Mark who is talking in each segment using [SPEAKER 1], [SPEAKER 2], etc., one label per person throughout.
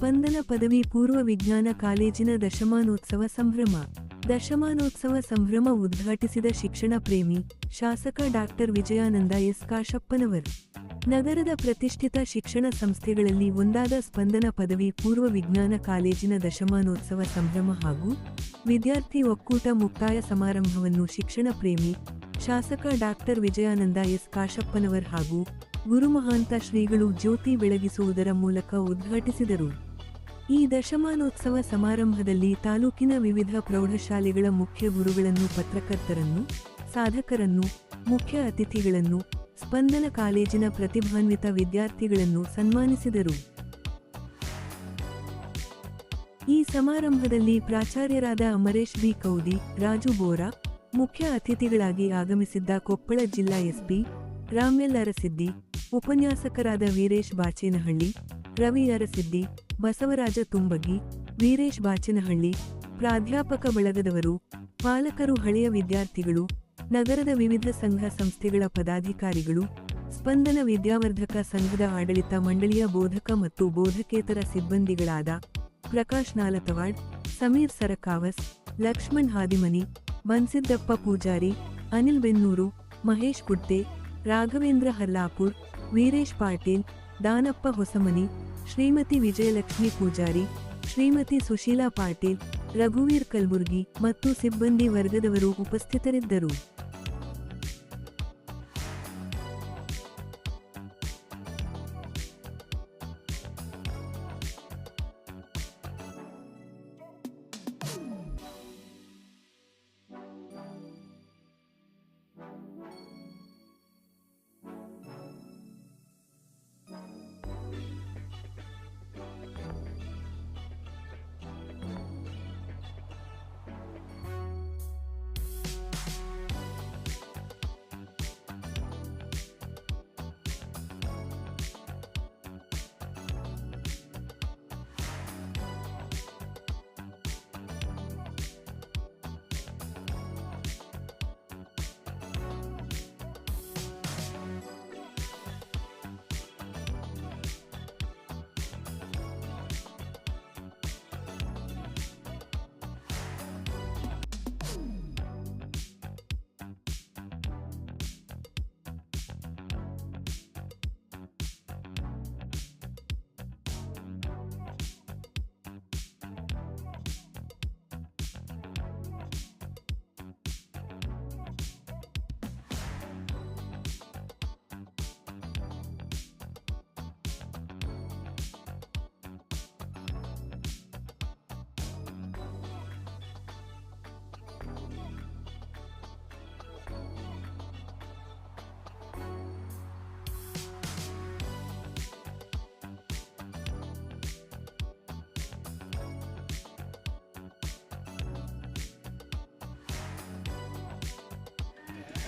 [SPEAKER 1] ಸ್ಪಂದನ ಪದವಿ ಪೂರ್ವ ವಿಜ್ಞಾನ ಕಾಲೇಜಿನ ದಶಮಾನೋತ್ಸವ ಸಂಭ್ರಮ. ದಶಮಾನೋತ್ಸವ ಸಂಭ್ರಮ ಉದ್ಘಾಟಿಸಿದ ಶಿಕ್ಷಣ ಪ್ರೇಮಿ, ಶಾಸಕ ಡಾಕ್ಟರ್ ವಿಜಯಾನಂದ ಎಸ್. ಕಾಶಪ್ಪನವರ್. ನಗರದ ಪ್ರತಿಷ್ಠಿತ ಶಿಕ್ಷಣ ಸಂಸ್ಥೆಗಳಲ್ಲಿ ಒಂದಾದ ಸ್ಪಂದನ ಪದವಿ ಪೂರ್ವ ವಿಜ್ಞಾನ ಕಾಲೇಜಿನ ದಶಮಾನೋತ್ಸವ ಸಂಭ್ರಮ ಹಾಗೂ ವಿದ್ಯಾರ್ಥಿ ಒಕ್ಕೂಟ ಮುಕ್ತಾಯ ಸಮಾರಂಭವನ್ನು ಶಿಕ್ಷಣ ಪ್ರೇಮಿ, ಶಾಸಕ ಡಾಕ್ಟರ್ ವಿಜಯಾನಂದ ಎಸ್. ಕಾಶಪ್ಪನವರ್ ಹಾಗೂ ಗುರುಮಹಾಂತ ಶ್ರೀಗಳು ಜ್ಯೋತಿ ಬೆಳಗಿಸುವುದರ ಮೂಲಕ ಉದ್ಘಾಟಿಸಿದರು. ಈ ದಶಮಾನೋತ್ಸವ ಸಮಾರಂಭದಲ್ಲಿ ತಾಲೂಕಿನ ವಿವಿಧ ಪ್ರೌಢಶಾಲೆಗಳ ಮುಖ್ಯ ಗುರುಗಳನ್ನು, ಪತ್ರಕರ್ತರನ್ನು, ಸಾಧಕರನ್ನು, ಮುಖ್ಯ ಅತಿಥಿಗಳನ್ನು, ಸ್ಪಂದನ ಕಾಲೇಜಿನ ಪ್ರತಿಭಾನ್ವಿತ ವಿದ್ಯಾರ್ಥಿಗಳನ್ನು ಸನ್ಮಾನಿಸಿದರು. ಈ ಸಮಾರಂಭದಲ್ಲಿ ಪ್ರಾಚಾರ್ಯರಾದ ಅಮರೇಶ್ ಬಿ. ಕೌದಿ, ರಾಜು ಬೋರಾ, ಮುಖ್ಯ ಅತಿಥಿಗಳಾಗಿ ಆಗಮಿಸಿದ್ದ ಕೊಪ್ಪಳ ಜಿಲ್ಲಾ ಎಸ್ಪಿ ರಾಮ್ಯಲ್ ಅರಸಿದ್ದಿ, ಉಪನ್ಯಾಸಕರಾದ ವೀರೇಶ್ ಬಾಚೇನಹಳ್ಳಿ, ರವಿ ಅರಸಿದ್ದಿ ಬಸವರಾಜ ತುಂಬಗಿ, ವೀರೇಶ್ ಬಾಚನಹಳ್ಳಿ, ಪ್ರಾಧ್ಯಾಪಕ ಬಳಗದವರು, ಪಾಲಕರು, ಹಳೆಯ ವಿದ್ಯಾರ್ಥಿಗಳು, ನಗರದ ವಿವಿಧ ಸಂಘ ಸಂಸ್ಥೆಗಳ ಪದಾಧಿಕಾರಿಗಳು, ಸ್ಪಂದನ ವಿದ್ಯಾವರ್ಧಕ ಸಂಘದ ಆಡಳಿತ ಮಂಡಳಿಯ ಬೋಧಕ ಮತ್ತು ಬೋಧಕೇತರ ಸಿಬ್ಬಂದಿಗಳಾದ ಪ್ರಕಾಶ್ ನಾಲತವಾಡ್, ಸಮೀರ್ ಸರಕಾವಸ್, ಲಕ್ಷ್ಮಣ್ ಹಾದಿಮನಿ ಬನ್ಸಿದ್ದಪ್ಪ ಪೂಜಾರಿ, ಅನಿಲ್ ಬೆನ್ನೂರು, ಮಹೇಶ್ ಕುಡ್ತೆ ರಾಘವೇಂದ್ರ ಹಲ್ಲಾಪುರ್ ವೀರೇಶ್ ಪಾಟೀಲ್, ದಾನಪ್ಪ ಹೊಸಮನಿ ಶ್ರೀಮತಿ ವಿಜಯಲಕ್ಷ್ಮಿ ಪೂಜಾರಿ ಶ್ರೀಮತಿ ಸುಶೀಲಾ ಪಾಟೀಲ್ ರಘುವೀರ್ ಕಲ್ಬುರ್ಗಿ ಮತ್ತು ಸಿಬ್ಬಂದಿ ವರ್ಗದವರು ಉಪಸ್ಥಿತರಿದ್ದರು.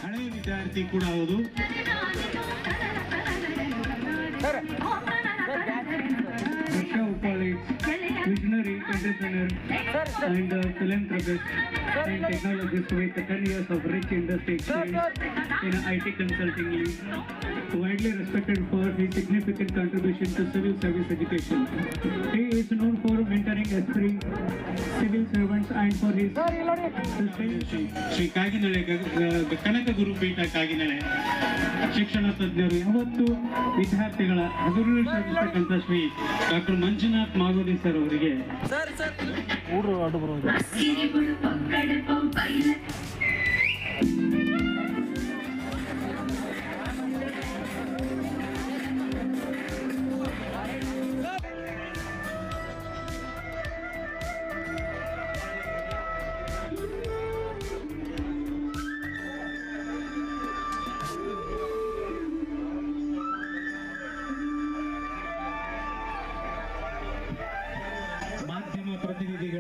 [SPEAKER 2] ಹಳೆಯ ವಿದ್ಯಾರ್ಥಿ ಕೂಡ ಹೌದು Risha Upal is visionary entrepreneur and uh, philanthropist and technologist with 10 years of rich industry experience In IT consulting league, Widely respected for his significant contribution to civil service education. He is known for mentoring aspiring civil servants and for his Shri- Shri ಗ- ಕನಕ ಗುರುಪೀಠ ಕಾಗಿನೆಲೆ ಶಿಕ್ಷಣ ತಜ್ಞರು ಯಾವತ್ತು ವಿದ್ಯಾರ್ಥಿಗಳ ಅಭಿವೃದ್ಧಿ ಸಾಧಿಸತಕ್ಕಂಥ Shri doctor Manjunath Magodi sir ಅವರಿಗೆ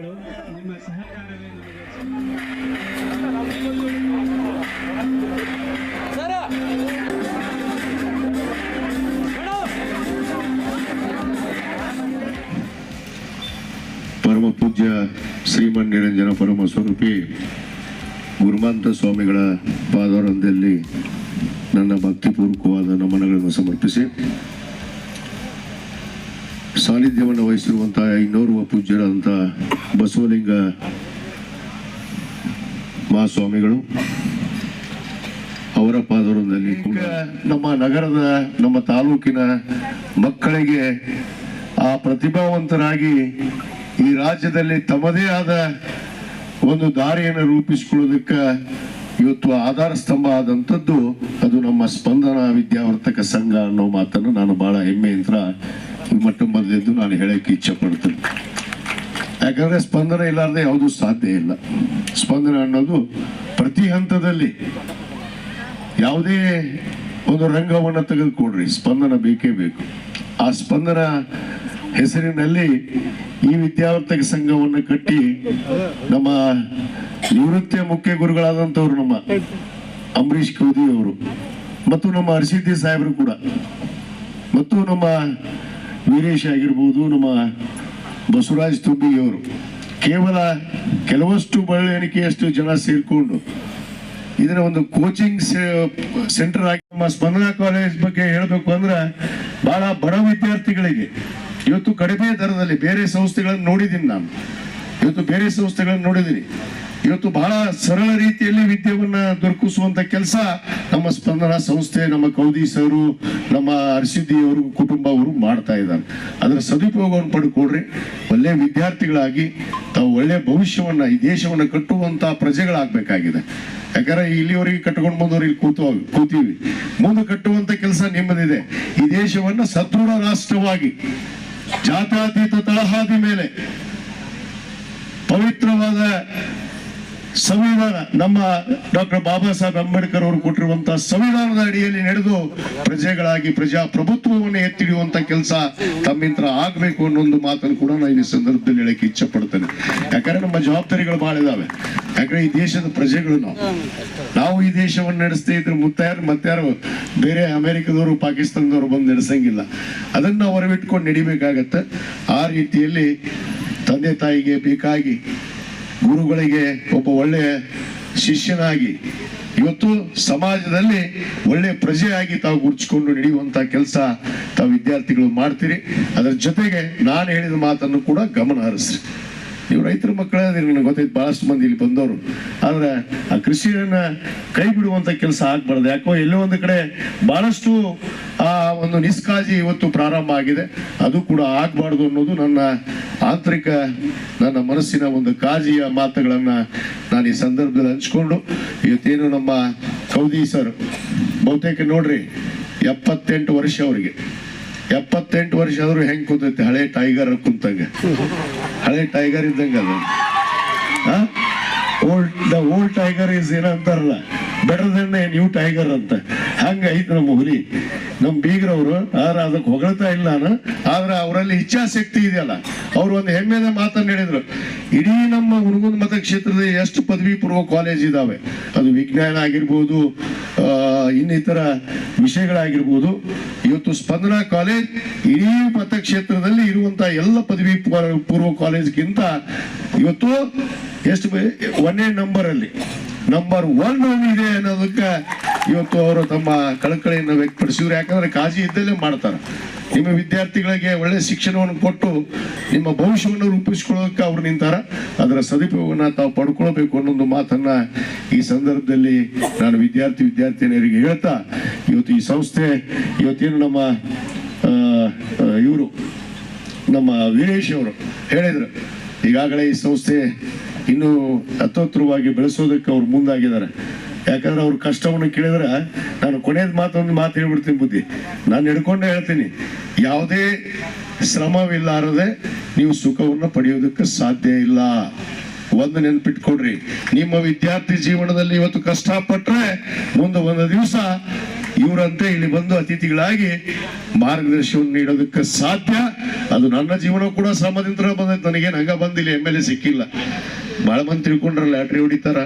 [SPEAKER 2] ಪ್ರತಿನಿಧಿಗಳು ನಿಮ್ಮ ಸಹಕಾರವೇ ನಮಗೆ.
[SPEAKER 3] ಪರಮ ಪೂಜ್ಯ ಶ್ರೀಮನ್ ನಿರಂಜನ ಪರಮ ಸ್ವರೂಪಿ ಗುರುಮಾಂತ ಸ್ವಾಮಿಗಳ ಪಾದರಂದಲ್ಲಿ ನನ್ನ ಭಕ್ತಿಪೂರ್ವಕವಾದ ನಮನಗಳನ್ನು ಸಮರ್ಪಿಸಿ ಸಾನ್ನಿಧ್ಯವನ್ನು ವಹಿಸಿರುವಂತಹ ಇನ್ನೋರ್ವ ಪೂಜ್ಯರಾದಂಥ ಬಸವಲಿಂಗ ಮಹಾಸ್ವಾಮಿಗಳು, ಅವರ ಪಾದರದಲ್ಲಿ ಕೂಡ. ನಮ್ಮ ನಗರದ, ನಮ್ಮ ತಾಲೂಕಿನ ಮಕ್ಕಳಿಗೆ ಆ ಪ್ರತಿಭಾವಂತರಾಗಿ ಈ ರಾಜ್ಯದಲ್ಲಿ ತಮ್ಮದೇ ಆದ ಒಂದು ದಾರಿಯನ್ನು ರೂಪಿಸಿಕೊಳ್ಳೋದಕ್ಕೆ ಇವತ್ತು ಆಧಾರ ಸ್ತಂಭ ಆದಂಥದ್ದು ಅದು ನಮ್ಮ ಸ್ಪಂದನ ವಿದ್ಯಾವರ್ತಕ ಸಂಘ ಅನ್ನೋ ಮಾತನ್ನು ನಾನು ಬಹಳ ಹೆಮ್ಮೆಯಿಂದ ಮಟ್ಟ ಮೊದಲೆದ್ದು ನಾನು ಹೇಳಕ್ಕೆ ಇಚ್ಛೆ ಪಡ್ತೇನೆ. ಯಾಕಂದ್ರೆ ಸ್ಪಂದನ ಇಲ್ಲಾರ್ದೆ ಯಾವುದು ಸಾಧ್ಯ ಇಲ್ಲ. ಸ್ಪಂದನ ಅನ್ನೋದು ಪ್ರತಿ ಹಂತದಲ್ಲಿ ಯಾವುದೇ ಒಂದು ರಂಗವನ್ನು ತೆಗೆದುಕೊಡ್ರಿ, ಸ್ಪಂದನ ಬೇಕೇ ಬೇಕು. ಆ ಸ್ಪಂದನ ಹೆಸರಿನಲ್ಲಿ ಈ ವಿದ್ಯಾವರ್ತಕ ಸಂಘವನ್ನು ಕಟ್ಟಿ ನಮ್ಮ ನಿವೃತ್ತಿಯ ಮುಖ್ಯ ಗುರುಗಳಾದಂಥವ್ರು ನಮ್ಮ ಅಂಬರೀಷ್ ಕೌದಿ ಅವರು, ಮತ್ತು ನಮ್ಮ ಹರ್ಷಿದ್ದಿ ಸಾಹೇಬರು ಕೂಡ, ಮತ್ತು ನಮ್ಮ ವೀರೇಶ್ ಆಗಿರ್ಬೋದು ನಮ್ಮ ಬಸವರಾಜ್ ತುಂಬಿಯವರು ಕೇವಲ ಕೆಲವಷ್ಟು ಬೆಳವಣಿಗೆಯಷ್ಟು ಜನ ಸೇರಿಕೊಂಡು ಇದರ ಒಂದು ಕೋಚಿಂಗ್ ಸೆಂಟರ್ ಆಗಿ ನಮ್ಮ ಸ್ಪಂದನಾ ಕಾಲೇಜ್ ಬಗ್ಗೆ ಹೇಳಬೇಕು ಅಂದ್ರೆ ಬಹಳ ಬಡ ವಿದ್ಯಾರ್ಥಿಗಳಿಗೆ ಇವತ್ತು ಕಡಿಮೆ ದರದಲ್ಲಿ ಬೇರೆ ಸಂಸ್ಥೆಗಳನ್ನು ನೋಡಿದ್ದೀನಿ ನಾನು. ಇವತ್ತು ಬೇರೆ ಸಂಸ್ಥೆಗಳನ್ನು ನೋಡಿದ್ದೀನಿ. ಇವತ್ತು ಬಹಳ ಸರಳ ರೀತಿಯಲ್ಲಿ ವಿದ್ಯೆಯನ್ನ ದೊರಕಿಸುವಂತ ಕೆಲಸ ನಮ್ಮ ಸ್ಪಂದನ ಸಂಸ್ಥೆ, ನಮ್ಮ ಕೌದಿ ಸರು, ನಮ್ಮ ಅರಸಿದ್ದಿ ಅವರು ಕುಟುಂಬ ಅವರು ಮಾಡ್ತಾ ಇದ್ದಾರೆ. ಅದರ ಸದುಪಯೋಗವನ್ನು ಪಡ್ಕೊಡ್ರಿ ಒಳ್ಳೆ ವಿದ್ಯಾರ್ಥಿಗಳಾಗಿ ತಾವು ಒಳ್ಳೆ ಭವಿಷ್ಯವನ್ನ, ಈ ದೇಶವನ್ನ ಕಟ್ಟುವಂತ ಪ್ರಜೆಗಳಾಗಬೇಕಾಗಿದೆ. ಯಾಕಂದ್ರೆ ಇಲ್ಲಿವರೆಗೆ ಕಟ್ಕೊಂಡು ಬಂದವರು ಇಲ್ಲಿ ಕೂತು ಕೂತೀವಿ. ಮುಂದೆ ಕಟ್ಟುವಂತ ಕೆಲಸ ನಿಮ್ಮದಿದೆ. ಈ ದೇಶವನ್ನ ಸದೃಢ ರಾಷ್ಟ್ರವಾಗಿ, ಜಾತ್ಯಾತೀತ ತಳಹಾದಿ ಮೇಲೆ ಪವಿತ್ರವಾದ ಸಂವಿಧಾನ, ನಮ್ಮ ಡಾಕ್ಟರ್ ಬಾಬಾ ಸಾಹೇಬ್ ಅಂಬೇಡ್ಕರ್ ಅವರು ಕೊಟ್ಟಿರುವಂತಹ ಸಂವಿಧಾನದ ಅಡಿಯಲ್ಲಿ ನಡೆದು ಪ್ರಜೆಗಳಾಗಿ ಪ್ರಜಾಪ್ರಭುತ್ವವನ್ನು ಎತ್ತಿಡಿಯುವಂತ ಕೆಲಸ ತಮ್ಮಿಂದ ಆಗ್ಬೇಕು ಅನ್ನೋ ಒಂದು ಮಾತನ್ನು ಕೂಡ ನಾನು ಈ ಸಂದರ್ಭದಲ್ಲಿ ಹೇಳಕ್ಕೆ ಇಚ್ಛೆ ಪಡ್ತೇನೆ ಯಾಕಂದ್ರೆ ನಮ್ಮ ಜವಾಬ್ದಾರಿಗಳು ಬಹಳ ಇದಾವೆ. ಯಾಕಂದ್ರೆ ಈ ದೇಶದ ಪ್ರಜೆಗಳು ನಾವು. ನಾವು ಈ ದೇಶವನ್ನು ನಡೆಸ್ತಾ ಇದ್ರೆ ಮುತ್ತಾರು, ಮತ್ತಾರು ಬೇರೆ ಅಮೆರಿಕದವರು, ಪಾಕಿಸ್ತಾನದವರು ಬಂದು ನಡೆಸಂಗಿಲ್ಲ. ಅದನ್ನ ಹೊರಬಿಟ್ಕೊಂಡು ನಡಿಬೇಕಾಗತ್ತೆ. ಆ ರೀತಿಯಲ್ಲಿ ತಂದೆ ತಾಯಿಗೆ ಬೇಕಾಗಿ ಗುರುಗಳಿಗೆ ಒಬ್ಬ ಒಳ್ಳೆಯ ಶಿಷ್ಯನಾಗಿ ಇವತ್ತು ಸಮಾಜದಲ್ಲಿ ಒಳ್ಳೆ ಪ್ರಜೆಯಾಗಿ ತಾವು ಗುರುತಿಸಿಕೊಂಡು ನಡೆಯುವಂತ ಕೆಲಸ ತಾವು ವಿದ್ಯಾರ್ಥಿಗಳು ಮಾಡ್ತೀರಿ. ಅದರ ಜೊತೆಗೆ ನಾನು ಹೇಳಿದ ಮಾತನ್ನು ಕೂಡ ಗಮನ ಹರಿಸ್ರಿ. ನೀವು ರೈತರ ಮಕ್ಕಳ ನನಗೆ ಗೊತ್ತೈತೆ ಬಹಳಷ್ಟು ಮಂದಿ ಇಲ್ಲಿ ಬಂದವರು. ಆದ್ರೆ ಆ ಕೃಷಿಯನ್ನ ಕೈ ಬಿಡುವಂತ ಕೆಲಸ ಆಗ್ಬಾರ್ದು. ಯಾಕೋ ಎಲ್ಲೋ ಒಂದು ಕಡೆ ಬಹಳಷ್ಟು, ಆ, ಒಂದು ನಿಷ್ಕಾಳಜಿ ಇವತ್ತು ಪ್ರಾರಂಭ ಆಗಿದೆ. ಅದು ಕೂಡ ಆಗಬಾರ್ದು ಅನ್ನೋದು ನನ್ನ ಆಂತರಿಕ, ನನ್ನ ಮನಸ್ಸಿನ ಒಂದು ಕಾಜಿಯ ಮಾತುಗಳನ್ನ ನಾನು ಈ ಸಂದರ್ಭದಲ್ಲಿ ಹಂಚ್ಕೊಂಡು, ಇವತ್ತೇನು ನಮ್ಮ ಕೌದಿ ಸರ್, ಬಹುತೇಕ ನೋಡ್ರಿ, ಎಪ್ಪತ್ತೆಂಟು ವರ್ಷ ಅವರಿಗೆ. ಎಪ್ಪತ್ತೆಂಟು ವರ್ಷ ಆದರೂ ಹೆಂಗೆ ಕೂತೈತಿ, ಹಳೆ ಟೈಗರ್ ಕುಂತಂಗ. ಹಳೆ ಟೈಗರ್ ಇದ್ದಂಗೆ ಅದು. Old the old tiger is ಏನಂತಾರಲ್ಲ better then new tiger ಅಂತ. ಹಂಗ ಐತೆ ನಮ್ಮ ಹುಲಿ. ನಮ್ಮ ಬೀಗರವರು ಆದ್ರೆ ಅದಕ್ಕೆ ಹೊಗಳ್ತಾ ಇಲ್ಲ ನಾನು. ಆದ್ರೆ ಅವರಲ್ಲಿ ಇಚ್ಛಾಶಕ್ತಿ ಇದೆಯಲ್ಲ. ಅವ್ರು ಒಂದು ಹೆಮ್ಮೆದ ಮಾತನ್ನ ಹೇಳಿದ್ರು. ಇಡೀ ನಮ್ಮ ಹುಣಗುಂದ ಮತಕ್ಷೇತ್ರದ ಎಷ್ಟು ಪದವಿ ಪೂರ್ವ ಕಾಲೇಜ್ ಇದಾವೆ. ಅದು ವಿಜ್ಞಾನ ಆಗಿರ್ಬೋದು ಇನ್ನಿತರ ವಿಷಯಗಳಾಗಿರ್ಬೋದು. ಇವತ್ತು ಸ್ಪಂದನಾ ಕಾಲೇಜ್ ಇಡೀ ಮತಕ್ಷೇತ್ರದಲ್ಲಿ ಇರುವಂತಹ ಎಲ್ಲ ಪದವಿ ಪೂರ್ವ- ಕಾಲೇಜ್ಗಿಂತ ಇವತ್ತು ಎಷ್ಟು ನಂಬರ್ ಅಲ್ಲಿ. ನಂಬರ್ ಒನ್ ಇದೆ ಅನ್ನೋದಕ್ಕೆ ಇವತ್ತು ಅವರು ತಮ್ಮ ಕಳಕಳಿಯನ್ನು ವ್ಯಕ್ತಪಡಿಸಿದ್ರು. ಯಾಕಂದ್ರೆ ಕಾಜಿ ಇದ್ದಲ್ಲೇ ಮಾಡ್ತಾರೆ. ನಿಮ್ಮ ವಿದ್ಯಾರ್ಥಿಗಳಿಗೆ ಒಳ್ಳೆ ಶಿಕ್ಷಣವನ್ನು ಕೊಟ್ಟು ನಿಮ್ಮ ಭವಿಷ್ಯವನ್ನು ರೂಪಿಸಿಕೊಳ್ಳೋಕ ಅವ್ರು ನಿಂತಾರ. ಅದರ ಸದುಪಯೋಗವನ್ನು ತಾವು ಪಡ್ಕೊಳ್ಬೇಕು ಅನ್ನೊಂದು ಮಾತನ್ನ ಈ ಸಂದರ್ಭದಲ್ಲಿ ನಾನು ವಿದ್ಯಾರ್ಥಿ ವಿದ್ಯಾರ್ಥಿನಿಯರಿಗೆ ಹೇಳ್ತಾ, ಇವತ್ತು ಈ ಸಂಸ್ಥೆ, ಇವತ್ತೇನು ನಮ್ಮ ಇವರು, ನಮ್ಮ ವೀರೇಶ್ ಅವರು ಹೇಳಿದರು, ಈಗಾಗಲೇ ಈ ಸಂಸ್ಥೆ ಇನ್ನೂ ಅತೋತ್ರವಾಗಿ ಬೆಳೆಸೋದಕ್ಕೆ ಅವ್ರು ಮುಂದಾಗಿದ್ದಾರೆ. ಯಾಕಂದ್ರೆ ಅವ್ರ ಕಷ್ಟವನ್ನು ಕೇಳಿದ್ರೆ ನಾನು ಕೊನೆಯದ ಮಾತೊಂದು ಮಾತು ಹೇಳ್ಬಿಡ್ತೀನಿ ಬುದ್ಧಿ. ನಾನು ಹಿಡ್ಕೊಂಡೇ ಹೇಳ್ತೀನಿ, ಯಾವುದೇ ಶ್ರಮವಿಲ್ಲಾರದೆ ನೀವು ಸುಖವನ್ನು ಪಡೆಯೋದಕ್ಕೆ ಸಾಧ್ಯ ಇಲ್ಲ. ಒಂದು ನೆನ್ಪಿಟ್ಕೊಡ್ರಿ ನಿಮ್ಮ ವಿದ್ಯಾರ್ಥಿ ಜೀವನದಲ್ಲಿ ಇವತ್ತು ಕಷ್ಟಪಟ್ರೆ ಮುಂದೆ ಒಂದು ದಿವಸ ಇವರಂತೆ ಇಲ್ಲಿ ಬಂದು ಅತಿಥಿಗಳಾಗಿ ಮಾರ್ಗದರ್ಶನವನ್ನು ನೀಡೋದಕ್ಕೆ ಸಾಧ್ಯ. ಅದು ನನ್ನ ಜೀವನ ಕೂಡ ಶ್ರಮದಿಂದ ಬಂದೈತೆ ನನಗೇನು ಹಂಗ ಬಂದಿಲ್ಲ, ಎಂ ಸಿಕ್ಕಿಲ್ಲ. ಭಾಳ ಮಂದಿ ತಿಳ್ಕೊಂಡ್ರ ಲ್ಯಾಟ್ರಿ ಹೊಡಿತಾರ.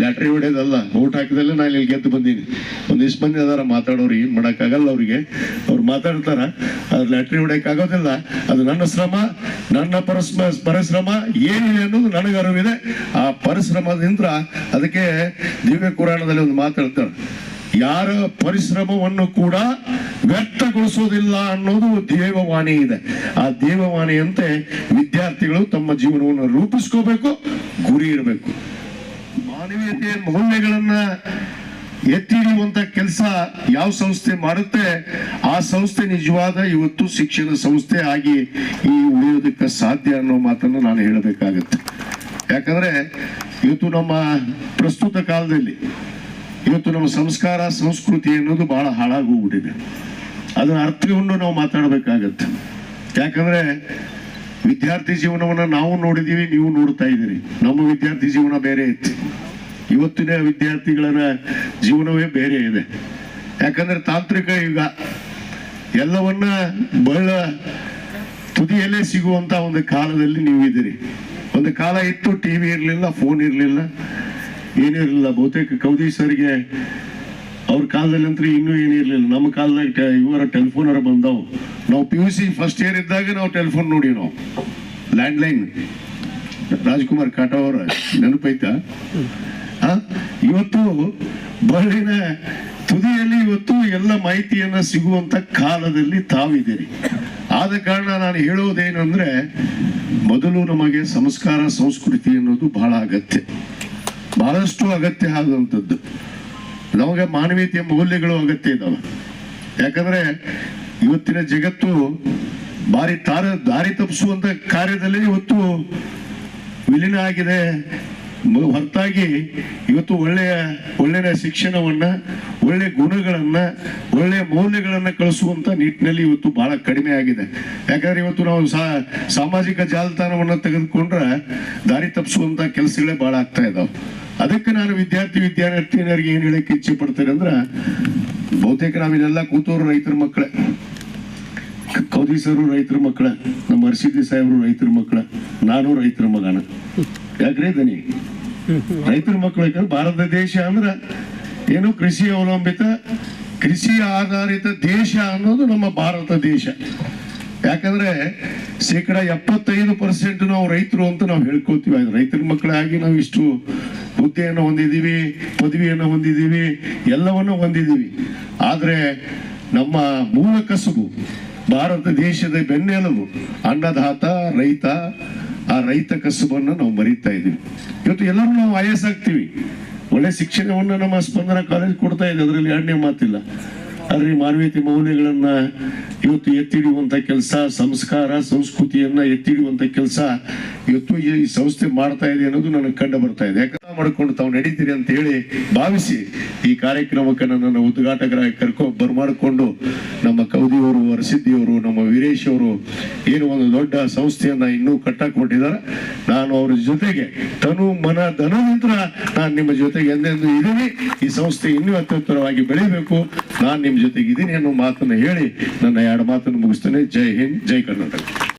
[SPEAKER 3] ಲ್ಯಾಟ್ರಿ ಹೊಡೆಯೋದಲ್ಲ ಓಟ್ ಹಾಕಿದಲ್ಲೇ ನಾನು ಇಲ್ಲಿ ಗೆದ್ದು ಬಂದೀನಿ. ಒಂದಿಷ್ಟು ಮಂದಿ ಅದಾರ, ಮಾತಾಡೋರು ಏನು ಮಾಡೋಕ್ಕಾಗಲ್ಲ ಅವ್ರಿಗೆ. ಅವ್ರು ಮಾತಾಡ್ತಾರ ಅದು ಲ್ಯಾಟ್ರಿ ಹೊಡೆಯೋಕ್ಕಾಗೋದಿಲ್ಲ ಅದು ನನ್ನ ಶ್ರಮ, ನನ್ನ ಪರಸ್ಮ, ಪರಿಶ್ರಮ ಏನಿದೆ ಅನ್ನೋದು ನನಗೆ ಅರಿವಿದೆ. ಆ ಪರಿಶ್ರಮದಿಂದ ಅದಕ್ಕೆ ದಿವ್ಯ ಕುರಾಣದಲ್ಲಿ ಒಂದು ಮಾತಾಡ್ತಾರೆ ಯಾರ ಪರಿಶ್ರಮವನ್ನು ಕೂಡ ವ್ಯರ್ಥಗೊಳಿಸೋದಿಲ್ಲ ಅನ್ನೋದು ದೇವವಾಣಿ ಇದೆ. ಆ ದೇವವಾಣಿಯಂತೆ ವಿದ್ಯಾರ್ಥಿಗಳು ತಮ್ಮ ಜೀವನವನ್ನು ರೂಪಿಸ್ಕೋಬೇಕು, ಗುರಿ ಇರಬೇಕು ಮಾನವೀಯತೆಯ ಮೌಲ್ಯಗಳನ್ನ ಎತ್ತಿ ಹಿಡಿಯುವಂತ ಕೆಲಸ ಯಾವ ಸಂಸ್ಥೆ ಮಾಡುತ್ತೆ, ಆ ಸಂಸ್ಥೆ ನಿಜವಾದ ಇವತ್ತು ಶಿಕ್ಷಣ ಸಂಸ್ಥೆ ಆಗಿ ಈ ಉಳಿಯೋದಕ್ಕೆ ಸಾಧ್ಯ ಅನ್ನೋ ಮಾತನ್ನು ನಾನು ಹೇಳಬೇಕಾಗತ್ತೆ. ಯಾಕಂದ್ರೆ ಇವತ್ತು ನಮ್ಮ ಪ್ರಸ್ತುತ ಕಾಲದಲ್ಲಿ ಇವತ್ತು ನಮ್ಮ ಸಂಸ್ಕಾರ, ಸಂಸ್ಕೃತಿ ಅನ್ನೋದು ಬಹಳ ಹಾಳಾಗೋಗ್ಬಿಟ್ಟಿದೆ ಅದನ್ನ ಅರ್ಥವನ್ನು ನಾವು ಮಾತಾಡಬೇಕಾಗತ್ತೆ. ಯಾಕಂದ್ರೆ ವಿದ್ಯಾರ್ಥಿ ಜೀವನವನ್ನ ನಾವು ನೋಡಿದೀವಿ, ನೀವು ನೋಡ್ತಾ ಇದ್ದೀರಿ. ನಮ್ಮ ವಿದ್ಯಾರ್ಥಿ ಜೀವನ ಬೇರೆ ಇತ್ತು ಇವತ್ತಿನ ವಿದ್ಯಾರ್ಥಿಗಳ ಜೀವನವೇ ಬೇರೆ ಇದೆ. ಯಾಕಂದ್ರೆ ತಾಂತ್ರಿಕ ಯುಗ. ಎಲ್ಲವನ್ನ ಬಹಳ ತುದಿಯಲ್ಲೇ ಸಿಗುವಂತ ಒಂದು ಕಾಲದಲ್ಲಿ ನೀವು ಇದ್ದೀರಿ ಒಂದು ಕಾಲ ಇತ್ತು, ಟಿವಿ ಇರಲಿಲ್ಲ, ಫೋನ್ ಇರಲಿಲ್ಲ ಏನಿರಲಿಲ್ಲ ಬಹುತೇಕ ಕೌದಿ ಸರ್ಗೆ ಅವ್ರ ಕಾಲದಲ್ಲಿ ಅಂತೂ ಇನ್ನೂ ಏನಿರಲಿಲ್ಲ ನಮ್ಮ ಕಾಲದಾಗ ಇವರ ಇವರ ಟೆಲಿಫೋನರ ಬಂದವು. ನಾವು P U C first year ಇದ್ದಾಗ ನಾವು ಟೆಲಿಫೋನ್ ನೋಡಿ ನಾವು. ಲ್ಯಾಂಡ್ಲೈನ್ ರಾಜ್ಕುಮಾರ್ ಕಾಟಾ ಅವರ ನೆನಪೈತಾ? ಇವತ್ತು ಬರಲಿನ ತುದಿಯಲ್ಲಿ ಇವತ್ತು ಎಲ್ಲ ಮಾಹಿತಿಯನ್ನ ಸಿಗುವಂತ ಕಾಲದಲ್ಲಿ ತಾವಿದ್ದೀರಿ. ಆದ ಕಾರಣ ನಾನು ಹೇಳೋದೇನಂದ್ರೆ, ಮೊದಲು ನಮಗೆ ಸಂಸ್ಕಾರ, ಸಂಸ್ಕೃತಿ ಅನ್ನೋದು ಬಹಳ ಅಗತ್ಯ. ಬಹಳಷ್ಟು ಅಗತ್ಯ ಆದಂಥದ್ದು. ನಮಗೆ ಮಾನವೀಯತೆಯ ಮೌಲ್ಯಗಳು ಅಗತ್ಯ ಇದಾವೆ. ಯಾಕಂದ್ರೆ ಇವತ್ತಿನ ಜಗತ್ತು ಬಾರಿ ತಾರ, ದಾರಿ ತಪ್ಪಿಸುವಂತ ಕಾರ್ಯದಲ್ಲಿ ಇವತ್ತು ವಿಲೀನ ಆಗಿದೆ. ಹೊರತಾಗಿ ಇವತ್ತು ಒಳ್ಳೆಯ ಒಳ್ಳೆಯ ಶಿಕ್ಷಣವನ್ನ, ಒಳ್ಳೆ ಗುಣಗಳನ್ನ ಒಳ್ಳೆಯ ಮೌಲ್ಯಗಳನ್ನ ಕಳಿಸುವಂತ ನಿಟ್ಟಿನಲ್ಲಿ ಇವತ್ತು ಬಹಳ ಕಡಿಮೆ ಆಗಿದೆ. ಯಾಕಂದ್ರೆ ಇವತ್ತು ನಾವು ಸಾಮಾಜಿಕ ಜಾಲತಾಣವನ್ನ ತೆಗೆದುಕೊಂಡ್ರೆ ದಾರಿ ತಪ್ಪಿಸುವಂತ ಕೆಲಸಗಳೇ ಬಹಳ ಆಗ್ತಾ ಇದಾವೆ. ಅದಕ್ಕೆ ನಾನು ವಿದ್ಯಾರ್ಥಿ, ವಿದ್ಯಾರ್ಥಿನಿಯರಿಗೆ ಏನ್ ಹೇಳಕ್ಕೆ ಇಚ್ಛೆ ಪಡ್ತೇನೆ ಅಂದ್ರೆ, ಬಹುತೇಕ ನಾವಿಲ್ಲೆಲ್ಲ ಕೂತೋರು ರೈತರ ಮಕ್ಕಳೇ. ಕೌದಿ ಸರು ರೈತರ ಮಕ್ಕಳ, ನಮ್ಮ ಹರ್ಷಿದಿ ಸಾಹೇಬರು ರೈತರ ಮಕ್ಕಳ, ನಾನು ರೈತರ ಮಗನ. ಯಾಕ್ರಿ ದನಿ? ರೈತರ ಮಕ್ಕಳು ಯಾಕಂದ್ರೆ ಭಾರತ ದೇಶ ಅಂದ್ರ ಏನು ಕೃಷಿ ಅವಲಂಬಿತ, ಕೃಷಿ ಆಧಾರಿತ ದೇಶ ಅನ್ನೋದು ನಮ್ಮ ಭಾರತ ದೇಶ. ಯಾಕಂದ್ರೆ ಶೇಕಡ ಎಪ್ಪತ್ತೈದು ಪರ್ಸೆಂಟ್ ನಾವು ರೈತರು ಅಂತ ನಾವು ಹೇಳ್ಕೊತೀವಿ. ಅದು ರೈತರ ಮಕ್ಕಳಾಗಿ ನಾವು ಇಷ್ಟು ಹುದ್ದೆಯನ್ನು ಹೊಂದಿದ್ದೀವಿ, ಪದವಿಯನ್ನು ಹೊಂದಿದ್ದೀವಿ, ಎಲ್ಲವನ್ನು ಹೊಂದಿದ್ದೀವಿ. ಆದ್ರೆ ನಮ್ಮ ಮೂಲ ಕಸುಬು ಭಾರತ ದೇಶದ ಬೆನ್ನೆಲುಬು, ಅನ್ನದಾತ, ರೈತ ಆ ರೈತ ಕಸುಬನ್ನ ನಾವು ಮರೀತಾ ಇದ್ದೀವಿ. ಇವತ್ತು ಎಲ್ಲರೂ ನಾವು ಆಯಾಸ ಆಗ್ತೀವಿ. ಒಳ್ಳೆ ಶಿಕ್ಷಣವನ್ನು ನಮ್ಮ ಸ್ಪಂದನ ಕಾಲೇಜ್ ಕೊಡ್ತಾ ಇದೆ, ಅದರಲ್ಲಿ ಎರಡನೇ ಮಾತಿಲ್ಲ. ಆದ್ರೆ ಮಾನವೀಯತೆ ಮೌಲ್ಯಗಳನ್ನ ಇವತ್ತು ಎತ್ತಿಡುವಂತ ಕೆಲಸ, ಸಂಸ್ಕಾರ, ಸಂಸ್ಕೃತಿಯನ್ನ ಎತ್ತಿಡುವಂತ ಕೆಲಸ ಇವತ್ತು ಈ ಸಂಸ್ಥೆ ಮಾಡ್ತಾ ಇದೆ ಅನ್ನೋದು ನನಗೆ ಕಂಡು ಬರ್ತಾ ಇದೆ. ಯಾಕಂದ್ರೆ ಮಾಡ್ಕೊಂಡು ತಾವು ನಡೀತೀರಿ ಅಂತ ಹೇಳಿ ಭಾವಿಸಿ ಈ ಕಾರ್ಯಕ್ರಮಕ್ಕೆ ನನ್ನನ್ನು ಉದ್ಘಾಟಕರಾಗಿ ಕರ್ಕೊ ಬರ್ಮಾಡಿಕೊಂಡು ನಮ್ಮ ಕೌದಿಯವರು, ವರಸಿದ್ದಿಯವರು, ನಮ್ಮ ವೀರೇಶ್ ಅವರು ಏನು ಒಂದು ದೊಡ್ಡ ಸಂಸ್ಥೆಯನ್ನ ಇನ್ನೂ ಕಟ್ಟಕ್ ಕೊಟ್ಟಿದ್ದಾರೆ ನಾನು ಅವ್ರ ಜೊತೆಗೆ ತನು ಮನ ಧನದಿಂದ ನಾನು ನಿಮ್ಮ ಜೊತೆಗೆ ಎಂದೆಂದು ಇದ್ದೀನಿ. ಈ ಸಂಸ್ಥೆ ಇನ್ನೂ ಅತ್ಯುತ್ತರವಾಗಿ ಬೆಳಿಬೇಕು. ನಾನು ನಿಮ್ಮ ಜೊತೆಗಿದ್ದೀನಿ ಅನ್ನೋ ಮಾತನ್ನು ಹೇಳಿ ನನ್ನ ಎರಡು ಮಾತನ್ನು ಮುಗಿಸ್ತೇನೆ. ಜೈ ಹಿಂದ್ ಜೈ ಕರ್ನಾಟಕ.